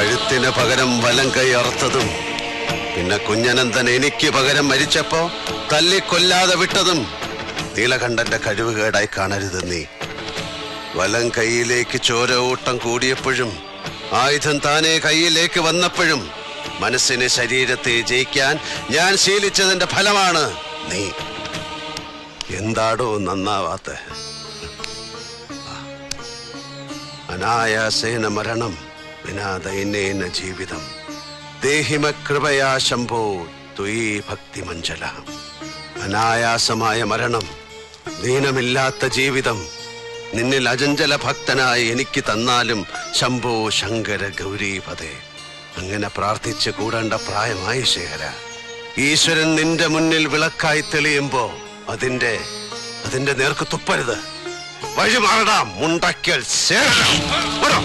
കഴുത്തിന് പകരം വലം കൈ അറുത്തതും പിന്നെ കുഞ്ഞനന്തൻ എനിക്ക് പകരം മരിച്ചപ്പോ തല്ലിക്കൊല്ലാതെ വിട്ടതും നീലകണ്ഠന്റെ കഴിവുകേടായി കാണരുത് നീ. വലം കൈയിലേക്ക് ചോര ഊട്ടം കൂടിയപ്പോഴും ആയുധം താനേ കൈയിലേക്ക് വന്നപ്പോഴും മനസ്സിനെ ശരീരത്തെ ജയിക്കാൻ ഞാൻ ശീലിച്ചതിന്റെ ഫലമാണ് നീ. എന്താടോ നന്നാവാത്ത? അനായാസേന മരണം. വിനാ ദൈന്യേന ജീവിതം. ദേഹിമ കൃപയാ ശംഭോ ത്വയീ ഭക്തി മഞ്ജല. അനായാസമായ മരണം ദീനമില്ലാത്ത ജീവിതം. നിന്നിൽ അജഞ്ചല ഭക്തനായി എനിക്ക് തന്നാലും ശംഭോ ശങ്കര ഗൗരീപതേ അങ്ങനെ പ്രാർത്ഥിച്ച് കൂടേണ്ട പ്രായമായി ശേഖര. ഈശ്വരൻ നിന്റെ മുന്നിൽ വിളക്കായി തെളിയുമ്പോ അതിന്റെ അതിന്റെ നേർക്ക് തുപ്പരുത്. വഴി മാറടാ മുണ്ടക്കൽ ശേഖരം.